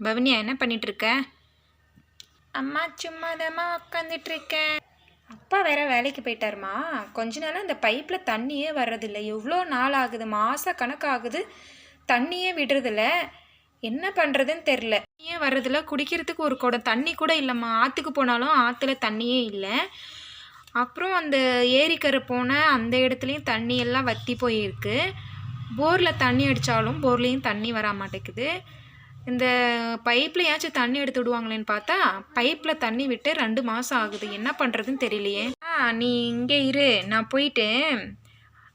பவனியா என்ன பண்ணிட்டு இருக்க அம்மா சும்மாதாம்மா உட்காந்துட்டு இருக்கேன் அப்பா வேற வேலைக்கு போயிட்டாருமா? கொஞ்ச நாளாக இந்த பைப்பில் தண்ணியே வர்றதில்ல. எவ்வளோ நாள் ஆகுது? மாத கணக்காகுது. தண்ணியே விடுறதில்ல. என்ன பண்ணுறதுன்னு தெரில ஏன் வர்றதில்ல. குடிக்கிறதுக்கு ஒரு குடம் தண்ணி கூட இல்லைம்மா. ஆற்றுக்கு போனாலும் ஆற்றுல தண்ணியே இல்லை. அப்புறம் அந்த ஏரிக்கரை போன அந்த இடத்துலையும் தண்ணி எல்லாம் வற்றி போயிருக்கு. போரில் தண்ணி அடித்தாலும் போர்லேயும் தண்ணி வர மாட்டேங்குது. இந்த பைப்பில் ஏச்சும் தண்ணி எடுத்து விடுவாங்களேன்னு பார்த்தா பைப்பில் தண்ணி விட்டு ரெண்டு மாதம் ஆகுது. என்ன பண்ணுறதுன்னு தெரியலையே. ஆ நீ இங்கே இரு. நான் போயிட்டு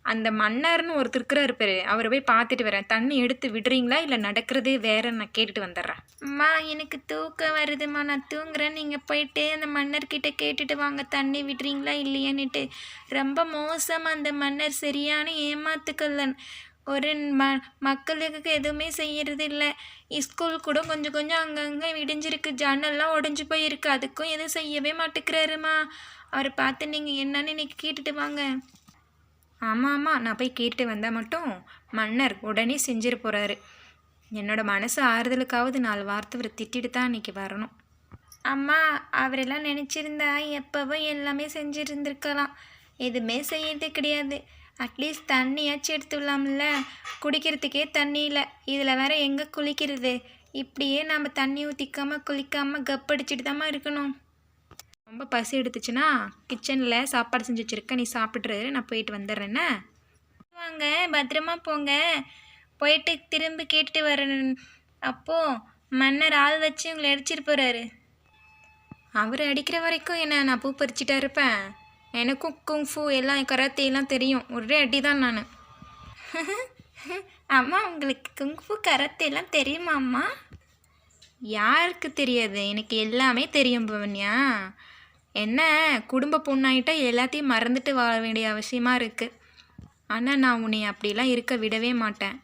அந்த மன்னர்னு ஒருத்தர் இருக்கிறாரு பேர். அவரை போய் பார்த்துட்டு வரேன். தண்ணி எடுத்து விடுறீங்களா இல்லை நடக்கிறதே வேற நான் கேட்டுட்டு வந்துடுறேன். அம்மா எனக்கு தூக்கம் வருதும்மா. நான் தூங்குறேன். நீங்கள் போயிட்டு அந்த மன்னர்கிட்ட கேட்டுட்டு வாங்க. தண்ணி விடுறீங்களா இல்லையான்னுட்டு. ரொம்ப மோசம் அந்த மன்னர் சரியான ஏமாத்துக்கல்லன். ஒரு ம மக்களுக்கு எதுவுமே செய்யறது இல்லை ஸ்கூல் கூட கொஞ்சம் கொஞ்சம் அங்கங்கே இடிஞ்சிருக்கு ஜன்னல்லாம் உடஞ்சி போயிருக்கு. அதுக்கும் எதுவும் செய்யவே மாட்டேங்கிறாருமா. அவரை பார்த்து நீங்கள் என்னன்னு இன்னைக்கு கேட்டுட்டு வாங்க. ஆமாம் ஆமாம் நான் போய் கேட்டு வந்தால் மட்டும் மன்னர் உடனே செஞ்சிட போகிறாரு என்னோட மனசு ஆறுதலுக்காவது நாலு வார்த்தை அவர் திட்டிட்டு தான் இன்னைக்கு வரணும். அம்மா அவரெல்லாம் நினச்சிருந்தா எப்போவோ எல்லாமே செஞ்சுருந்துருக்கலாம். எதுவுமே செய்யறது கிடையாது. அட்லீஸ்ட் தண்ணியாச்சும் எடுத்து விடலாம்ல குடிக்கிறதுக்கே தண்ணி இல்லை. இதில் வேற எங்கே குளிக்கிறது? இப்படியே நம்ம தண்ணி ஊற்றிக்காமல் குளிக்காமல் கப்படிச்சிட்டு தாம்மா இருக்கணும். ரொம்ப பசி எடுத்துச்சுன்னா கிச்சனில் சாப்பாடு செஞ்சு வச்சுருக்கேன் நீ சாப்பிட்ரு நான் போயிட்டு வந்துடுறேன்னே வாங்க பத்திரமா போங்க. போயிட்டு திரும்பி கேட்டுட்டு வரேன். அப்போது மன்னர் ஆள் வச்சு உங்களை அடிச்சிட்டு போகிறாரு அவர் அடிக்கிற வரைக்கும் என்ன நான் பூ பறிச்சிட்டா இருப்பேன்? எனக்கும் குங்ஃபு எல்லாம் கராத்தே எல்லாம் தெரியும். ஒரே அடி தான் நான். அம்மா உங்களுக்கு குங்ஃபு கராத்தே எல்லாம் தெரியுமா அம்மா? யாருக்கு தெரியாது? எனக்கு எல்லாமே தெரியும் பவன்யா. என்ன குடும்ப பொண்ணாயிட்டா எல்லாத்தையும் மறந்துட்டு வாழ வேண்டிய அவசியமா இருக்குது ஆனால் நான் உன்னை அப்படிலாம் இருக்க விடவே மாட்டேன்.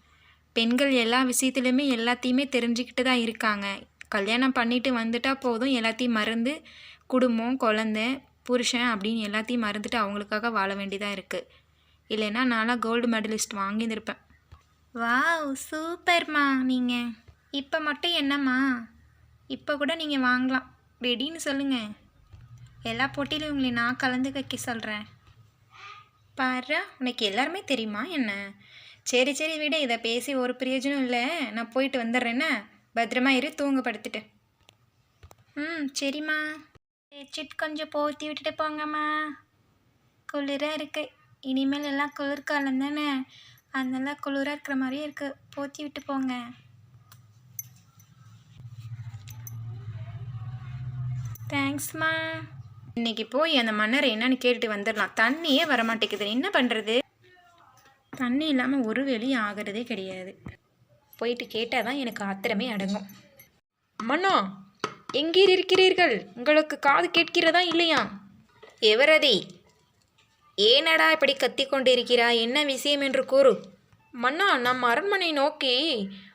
பெண்கள் எல்லா விஷயத்துலையுமே எல்லாத்தையுமே தெரிஞ்சுக்கிட்டு தான் இருக்காங்க. கல்யாணம் பண்ணிட்டு வந்துட்டா போதும் எல்லாத்தையும் மறந்து குடும்பம் குழந்தை புருஷன் அப்படின்னு எல்லாத்தையும் மறந்துட்டு அவங்களுக்காக வாழ வேண்டியதாக இருக்குது இல்லைன்னா நான்லாம் கோல்டு மெடலிஸ்ட் வாங்கியிருந்திருப்பேன். வாவ் சூப்பர்மா நீங்கள் இப்போ மட்டும் என்னம்மா? இப்போ கூட நீங்கள் வாங்கலாம். ரெடின்னு சொல்லுங்கள் எல்லா போட்டியிலும் உங்களை நான் கலந்து வைக்க சொல்கிறேன் பாரு உனக்கு எல்லாருமே தெரியுமா என்ன? சரி சரி விட. இதை பேசி ஒரு பிரயோஜனம் இல்லை. நான் போயிட்டு வந்துடுறேன்னா பத்திரமா இரு தூங்க படுத்துட்டு. ம் சரிம்மா. பெட்ஷீட் கொஞ்சம் போர்த்தி விட்டுட்டு போங்கம்மா. குளிராக இருக்கு. இனிமேல் எல்லாம் குளிர்காலம் தானே. அதனால குளிராக இருக்கிற மாதிரியே இருக்கு. போத்தி விட்டு போங்க. தேங்க்ஸ்மா இன்னைக்கு போய் அந்த மன்னர் என்னன்னு கேட்டுட்டு வந்துடலாம். தண்ணியே வரமாட்டேங்குது. என்ன பண்ணுறது தண்ணி இல்லாமல் ஒரு வெளியும் ஆகிறதே கிடையாது. போயிட்டு கேட்டால் தான் எனக்கு ஆத்திரமே அடங்கும். மன்னோ எங்கே இருக்கிறீர்கள் உங்களுக்கு காது கேட்கிறதா இல்லையா? எவரதி ஏனடா இப்படி கத்தி கொண்டிருக்கிறாய் என்ன விஷயம் என்று கூறு. மன்னா நம் அரண்மனை நோக்கி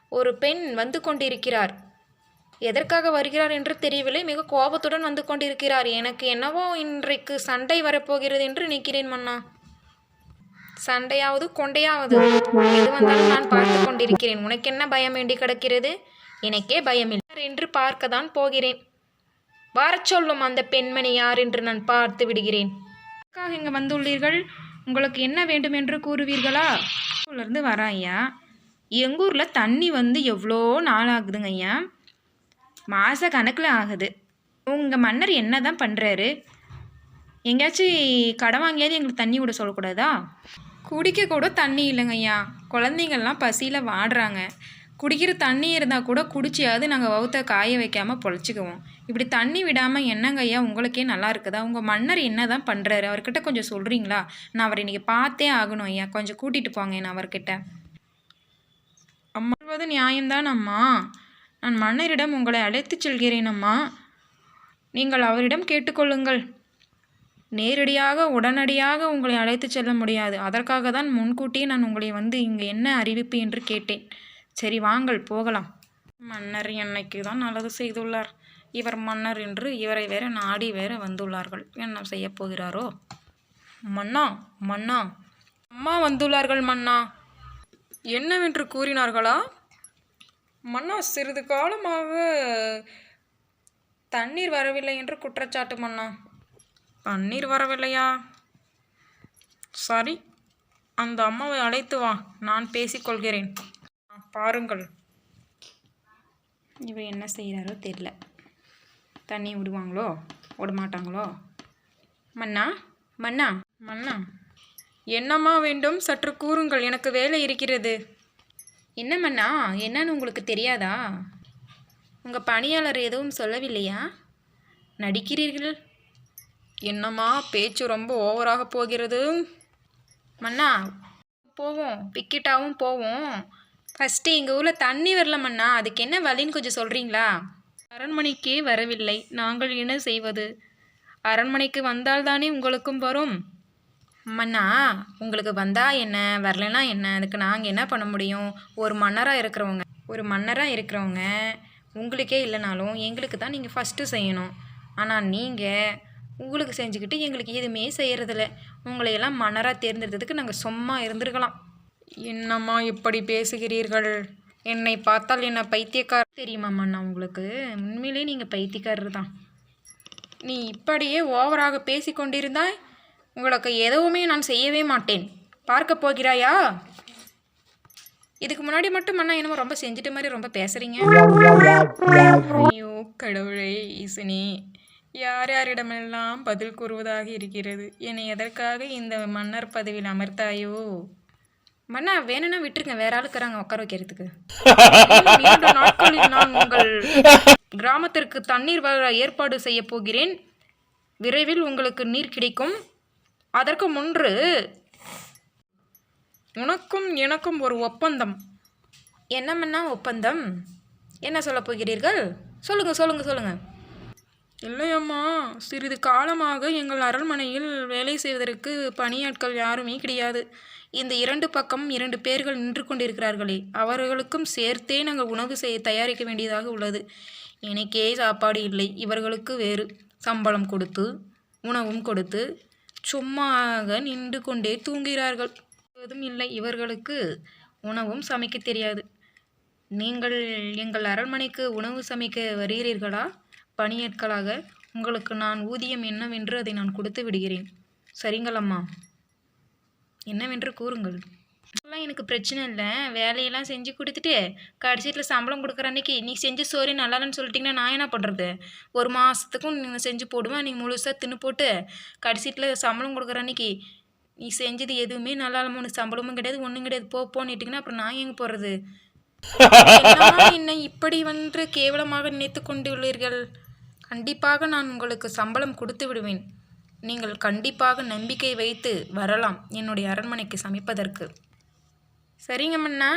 ஒரு பெண் வந்து கொண்டிருக்கிறார். எதற்காக வருகிறார் என்று தெரியவில்லை. மிக கோபத்துடன் வந்து கொண்டிருக்கிறார். எனக்கு என்னவோ இன்றைக்கு சண்டை வரப்போகிறது என்று நினைக்கிறேன் மன்னா. சண்டையாவது கொண்டையாவது. எது வந்தாலும் நான் பார்த்து கொண்டிருக்கிறேன். உனக்கு என்ன பயம் வேண்டி கிடக்கிறது? எனக்கே பயமில்லை. என்று பார்க்க தான் போகிறேன். வரச் சொல்லும் அந்த பெண்மணி யார் என்று நான் பார்த்து விடுகிறேன். எதற்காக இங்கே வந்துள்ளீர்கள்? உங்களுக்கு என்ன வேண்டும் என்று கூறுவீர்களா? ஊர்லேருந்து வரேன் ஐயா. எங்கள் ஊரில் தண்ணி வந்து எவ்வளோ நாள் ஆகுதுங்க ஐயா? மாத கணக்கில் ஆகுது. உங்கள் மன்னர் என்ன தான் பண்ணுறாரு எங்கேயாச்சும் கடன் வாங்கியாவது எங்களுக்கு தண்ணி விட சொல்லக்கூடாதா? குடிக்க கூட தண்ணி இல்லைங்க ஐயா. குழந்தைங்கள்லாம் பசியில் வாடுறாங்க. குடிக்கிற தண்ணி இருந்தால் கூட குடிச்சியாவது நாங்கள் வவுத்த காய வைக்காமல் பொழைச்சிக்குவோம். இப்படி தண்ணி விடாமல் என்னங்க ஐயா உங்களுக்கே நல்லா இருக்குதா? உங்கள் மன்னர் என்ன தான் பண்ணுறாரு அவர்கிட்ட கொஞ்சம் சொல்கிறீங்களா நான் அவரை இன்றைக்கி பார்த்தே ஆகணும் ஐயா. கொஞ்சம் கூட்டிகிட்டு போங்க என்ன அவர்கிட்ட. அம்மா சொல்வது நியாயம்தான் அம்மா நான் மன்னரிடம் உங்களை அழைத்துச் செல்கிறேன் அம்மா நீங்கள் அவரிடம் கேட்டுக்கொள்ளுங்கள். நேரடியாக உடனடியாக உங்களை அழைத்து செல்ல முடியாது. அதற்காக தான் முன்கூட்டியே நான் உங்களை வந்து இங்கே என்ன அறிவிப்பு என்று கேட்டேன். சரி வாங்கள் போகலாம். மன்னர் என்னைக்கு தான் நல்லது செய்துள்ளார். இவர் மன்னர் என்று இவரை வேற நாடி வேற வந்துள்ளார்கள். என்ன செய்ய போகிறாரோ? மன்னா மன்னா. அம்மா வந்துள்ளார்கள் மன்னா. என்னவென்று கூறினார்களா? மன்னா சிறிது காலமாக தண்ணீர் வரவில்லை என்று குற்றச்சாட்டு மன்னா. தண்ணீர் வரவில்லையா? சரி அந்த அம்மாவை அழைத்து வா நான் பேசிக்கொள்கிறேன் பாருங்கள். இவர் என்ன செய்கிறாரோ தெரில தண்ணி விடுவாங்களோ? விடமாட்டாங்களோ மன்னா மன்னா மன்னா. என்னம்மா வேண்டும்? சற்று கூறுங்கள். எனக்கு வேலை இருக்கிறது. என்ன மன்னா? என்னன்னு உங்களுக்கு தெரியாதா? உங்கள் பணியாளர் எதுவும் சொல்லவில்லையா? நடிக்கிறீர்கள்? என்னம்மா? பேச்சு ரொம்ப ஓவராக போகிறது. மன்னா போவோம். பிக்கிட்டாவும் போவோம். ஃபஸ்ட்டு எங்கள் ஊரில் தண்ணி வரல அதுக்கு என்ன வழின்னு கொஞ்சம் சொல்கிறீங்களா அரண்மனைக்கே வரவில்லை. நாங்கள் என்ன செய்வது? அரண்மனைக்கு வந்தால்தானே உங்களுக்கும் வரும்? அம்மண்ணா உங்களுக்கு வந்தா என்ன? வரலனா என்ன? அதுக்கு நாங்கள் என்ன பண்ண முடியும்? ஒரு மன்னராக இருக்கிறவங்க ஒரு மன்னராக இருக்கிறவங்க உங்களுக்கே இல்லைனாலும் எங்களுக்கு தான் நீங்கள் ஃபஸ்ட்டு செய்யணும். ஆனால் நீங்கள் உங்களுக்கு செஞ்சுக்கிட்டு எங்களுக்கு எதுவுமே செய்கிறதில்ல உங்களையெல்லாம் மன்னராக தேர்ந்தெடுத்ததுக்கு நாங்கள் சும்மா இருந்திருக்கலாம். என்னம்மா இப்படி பேசுகிறீர்கள்? என்னை பார்த்தால் என்ன பைத்தியக்காரர் தெரியுமா நான் உங்களுக்கு? உண்மையிலே நீங்கள் பைத்தியக்காரர் தான். நீ இப்படியே ஓவராக பேசிக்கொண்டிருந்தாய் உங்களுக்கு எதுவுமே நான் செய்யவே மாட்டேன். பார்க்க போகிறாயா? இதுக்கு முன்னாடி மட்டும் அண்ணா என்னமோ ரொம்ப செஞ்சுட்டு மாதிரி ரொம்ப பேசுறீங்க. ஐயோ கடவுளே ஈசனி. யார் யாரிடமெல்லாம் பதில் கூறுவதாக இருக்கிறது? என்னை எதற்காக இந்த மன்னர் பதவியில் அமர்த்தாயோ? மன்னா வேணும்னா விட்டுருங்க. வேற ஆளுக்குறாங்க உட்கார வைக்கிறதுக்கு. இரண்டு நாட்களில் நான் உங்கள் கிராமத்திற்கு தண்ணீர் வர ஏற்பாடு செய்ய போகிறேன். விரைவில் உங்களுக்கு நீர் கிடைக்கும். அதற்கு முன்று உனக்கும் எனக்கும் ஒரு ஒப்பந்தம். என்னமன்னா ஒப்பந்தம்? என்ன சொல்ல போகிறீர்கள்? சொல்லுங்க சொல்லுங்க சொல்லுங்க. இல்லையம்மா சிறிது காலமாக எங்கள் அரண்மனையில் வேலை செய்வதற்கு பணியாட்கள் யாருமே கிடையாது. இந்த இரண்டு பக்கம் இரண்டு பேர்கள் நின்று கொண்டிருக்கிறார்களே அவர்களுக்கும் சேர்த்தே நாங்கள் உணவு செய்ய தயாரிக்க வேண்டியதாக உள்ளது. எனக்கே சாப்பாடு இல்லை இவர்களுக்கு வேறு. சம்பளம் கொடுத்து உணவும் கொடுத்து சும்மாக நின்று கொண்டே தூங்குகிறார்கள். எதுவும் இல்லை இவர்களுக்கு உணவும் சமைக்க தெரியாது. நீங்கள் எங்கள் அரண்மனைக்கு உணவு சமைக்க வருகிறீர்களா? பணியாட்களாக உங்களுக்கு நான் ஊதியம் என்னவென்று அதை நான் கொடுத்து விடுகிறேன். சரிங்களம்மா. என்னவென்று கூறுங்கள். அதெல்லாம் எனக்கு பிரச்சனை இல்லை. வேலையெல்லாம் செஞ்சு கொடுத்துட்டு கடைசியில் சம்பளம் கொடுக்குற அன்னைக்கு நீ செஞ்ச சோறு நல்லா இல்லைன்னு சொல்லிட்டீங்கன்னா நான் என்ன பண்ணுறது ஒரு மாதத்துக்கும் நீங்கள் செஞ்சு போடுவேன் நீ முழுசாக தின்னு போட்டு கடைசியில் சம்பளம் கொடுக்குற அன்னைக்கு நீ செஞ்சது எதுவுமே நல்லா இல்லாம உனக்கு சம்பளமும் கிடையாது ஒன்றும் கிடையாது. போ போன்னுட்டிங்கன்னா அப்புறம் நான் எங்கே போகிறது என்னை இப்படி வந்து கேவலமாக நினைத்து கொண்டுள்ளீர்கள்? கண்டிப்பாக நான் உங்களுக்கு சம்பளம் கொடுத்து விடுவேன். நீங்கள் கண்டிப்பாக நம்பிக்கை வைத்து வரலாம் என்னுடைய அரண்மனைக்கு சமைப்பதற்கு. சரிங்க மண்ணா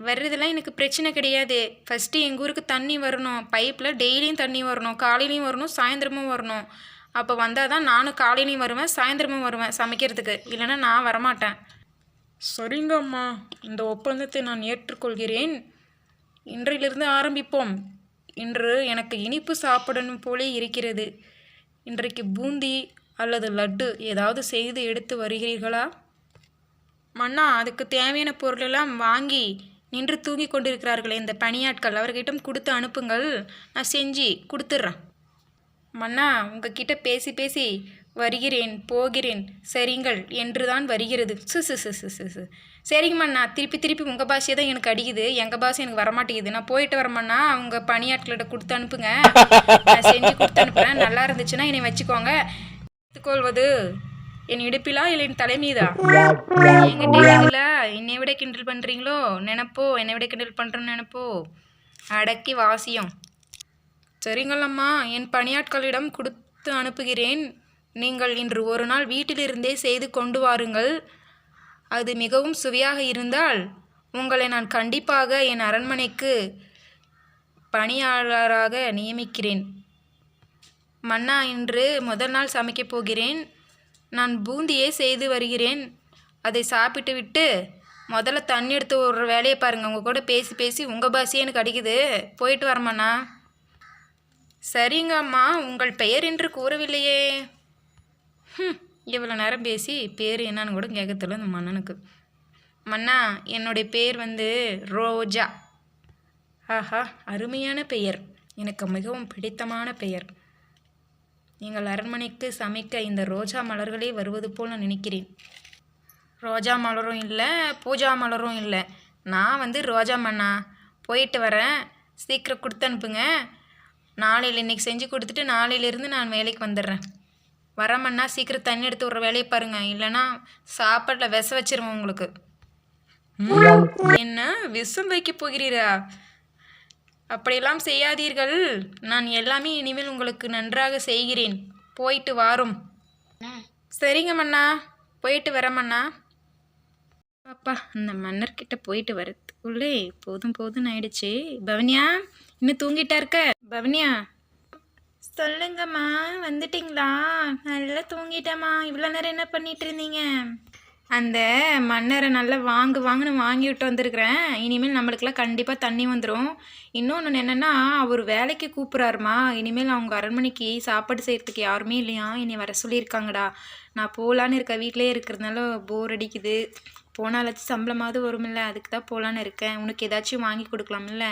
வர்றதெல்லாம் எனக்கு பிரச்சனை கிடையாது. ஃபஸ்ட்டு எங்கள் ஊருக்கு தண்ணி வரணும். பைப்பில் டெய்லியும் தண்ணி வரணும். காலையிலையும் வரணும் சாயந்தரமும் வரணும். அப்போ வந்தால் தான் நானும் காலையிலையும் வருவேன் சாயந்தரமும் வருவேன் சமைக்கிறதுக்கு. இல்லைன்னா நான் வரமாட்டேன். சரிங்க அம்மா. இந்த ஒப்பந்தத்தை நான் ஏற்றுக்கொள்கிறேன். இன்றையிலிருந்து ஆரம்பிப்போம். இன்று எனக்கு இனிப்பு சாப்பிடணும் போலே இருக்கிறது. இன்றைக்கு பூந்தி அல்லது லட்டு ஏதாவது செய்து எடுத்து வருகிறீர்களா? மன்னா அதுக்கு தேவையான பொருளெல்லாம் வாங்கி நின்று தூங்கி கொண்டிருக்கிறார்களே இந்த பணியாட்கள். அவர்கிட்ட கொடுத்து அனுப்புங்கள். நான் செஞ்சு கொடுத்துட்றேன். மன்னா உங்ககிட்ட பேசி பேசி வருகிறேன் போகிறேன் சரிங்கள் என்று தான் வருகிறது. சு சு சு சு சு சு. சரிங்கம்மாண்ணா திருப்பி திருப்பி உங்கள் பாஷையை தான் எனக்கு அடிக்குது. எங்கள் பாஷை எனக்கு வரமாட்டேங்குது. நான் போயிட்டு வரமாண்ணா அவங்க பணியாட்களிட்ட கொடுத்து அனுப்புங்க. நான் செஞ்சு கொடுத்து அனுப்புகிறேன் நல்லா இருந்துச்சுன்னா என்னை வச்சுக்கோங்க. எடுத்துக்கொள்வது என் இடுப்பிலா இல்லை என் தலைமீதா? என்கிட்ட இருக்குல்ல என்னை விட கிண்டல் பண்ணுறீங்களோ நினப்போ? என்னை விட கிண்டல் பண்ணுறேன்னு நினப்போ? அடக்கி வாசியம். சரிங்களம்மா என் பணியாட்களிடம் கொடுத்து அனுப்புகிறேன். நீங்கள் இன்று ஒரு நாள் வீட்டிலிருந்தே செய்து கொண்டு வாருங்கள். அது மிகவும் சுவையாக இருந்தால் உங்களை நான் கண்டிப்பாக என் அரண்மனைக்கு பணியாளராக நியமிக்கிறேன். மன்னா இன்று முதல் நாள் சமைக்கப் போகிறேன். நான் பூந்தியே செய்து வருகிறேன். அதை சாப்பிட்டு விட்டு முதல்ல தண்ணி எடுத்து ஒரு வேலையை பாருங்கள் உங்கள் கூட பேசி பேசி உங்கள் பாசியே எனக்கு அடிக்குது. போயிட்டு வரமாண்ணா சரிங்க அம்மா உங்கள் பெயர் என்று கூறவில்லையே. ஹம், இவ்வளோ நேரம் பேசி பேர் என்னன்னு கூட கேட்கறதில்ல இந்த மன்னனுக்கு. மன்னா என்னுடைய பேர் வந்து ரோஜா. ஆஹா அருமையான பெயர். எனக்கு மிகவும் பிடித்தமான பெயர். எங்கள் அரண்மனைக்கு சமைக்க இந்த ரோஜா மலர்களே வருவது போல் நான் நினைக்கிறேன். ரோஜா மலரும் இல்லை பூஜா மலரும் இல்லை. நான் வந்து ரோஜா மண்ணா போயிட்டு வரேன். சீக்கிரம் கொடுத்து அனுப்புங்க. நாளையில் இன்னைக்கு செஞ்சு கொடுத்துட்டு நாளையிலேருந்து நான் வேலைக்கு வந்துடுறேன். வரமண்ணா சீக்கிரம் தண்ணி எடுத்து விட்ற வேலையை பாருங்க. இல்லைன்னா சாப்பாட்டில் விச வச்சிருவேன் உங்களுக்கு. என்ன விஷம் வைக்க போகிறீரா? அப்படியெல்லாம் செய்யாதீர்கள். நான் எல்லாமே இனிமேல் உங்களுக்கு நன்றாக செய்கிறேன். போயிட்டு வாரும். சரிங்க மண்ணா போயிட்டு வரேன் அப்பா இந்த மன்னர்கிட்ட போயிட்டு வரதுக்குள்ளே போதும் போதும்னு ஆயிடுச்சு. பவனியா இன்னும் தூங்கிட்டா இருக்க? பவனியா? சொல்லுங்கம்மா வந்துட்டிங்களா? நல்லா தூங்கிட்டேம்மா. இவ்வளோ நேரம் என்ன பண்ணிட்டு இருந்தீங்க? அந்த மன்னரை நல்லா வாங்கு வாங்குன்னு வாங்கி விட்டு வந்திருக்கிறேன். இனிமேல் நம்மளுக்கெல்லாம் கண்டிப்பாக தண்ணி வந்துடும் இன்னொன்று என்னென்னா அவர் வேலைக்கு கூப்பிட்றாருமா. இனிமேல் அவங்க அரண்மனைக்கு சாப்பாடு செய்கிறதுக்கு யாருமே இல்லையா? இனி வர சொல்லியிருக்காங்கடா. நான் போகலான்னு இருக்க வீட்டிலே இருக்கிறதுனால போர் அடிக்குது. போனாலாச்சும் சம்பளமாவது வருமில்ல அதுக்கு தான் போகலான்னு இருக்கேன். உனக்கு ஏதாச்சும் வாங்கி கொடுக்கலாம்ல?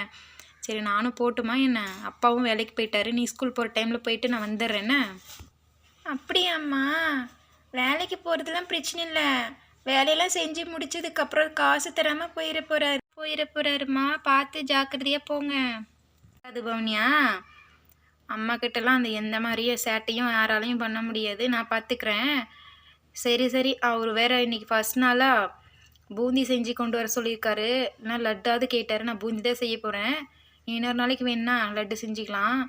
சரி நானும் போட்டுமா என்ன? அப்பாவும் வேலைக்கு போயிட்டாரு நீ ஸ்கூல் போகிற டைமில் போயிட்டு நான் வந்துடுறேன்னு அப்படியாம்மா. வேலைக்கு போகிறதுலாம் பிரச்சனை இல்லை. வேலையெல்லாம் செஞ்சு முடிச்சதுக்கப்புறம் காசு தராமல் போயிட போகிறாரு போயிட போகிறாருமா பார்த்து ஜாக்கிரதையாக போங்க. அது பவுனியா அம்மாக்கிட்டலாம் அந்த எந்த மாதிரியும் சேட்டையும் யாராலையும் பண்ண முடியாது. நான் பார்த்துக்கிறேன். சரி சரி. அவர் வேற இன்னைக்கு ஃபர்ஸ்ட் நாளாக பூந்தி செஞ்சு கொண்டு வர சொல்லியிருக்காரு. நான் லட்டாவது கேட்டார். நான் பூந்தி தான் செய்ய போகிறேன் இன்னொரு நாளைக்கு வேணுன்னா லட்டு செஞ்சுக்கலாம்.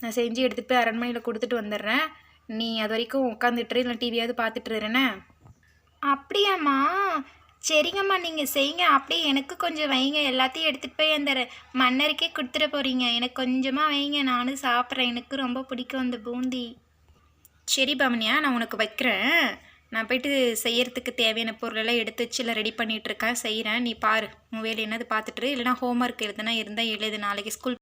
நான் செஞ்சு எடுத்துகிட்டு போய் அரண்மனையில் கொடுத்துட்டு வந்துடுறேன். நீ அது வரைக்கும் உட்காந்துட்டு இல்லை டிவியாவது பார்த்துட்டு அப்படியாம்மா. சரிங்கம்மா நீங்கள் செய்யுங்க. அப்படியே எனக்கு கொஞ்சம் வைங்க. எல்லாத்தையும் எடுத்துகிட்டு போய் அந்த மன்னருக்கே கொடுத்துட போகிறீங்க எனக்கு கொஞ்சமாக வைங்க. நானும் சாப்பிட்றேன். எனக்கு ரொம்ப பிடிக்கும் அந்த பூந்தி. சரி பவனியா நான் உனக்கு வைக்கிறேன். நான் போயிட்டு செய்யறதுக்கு தேவையான பொருளெல்லாம் எடுத்து வச்சு இல்லை ரெடி பண்ணிட்டு இருக்கேன். செய்கிறேன் நீ பாரு. உன் வேலை என்னது பார்த்துட்டு இல்லைனா ஹோம்ஒர்க் எழுதுனா இருந்தால் எழுது. நாளைக்கு ஸ்கூல்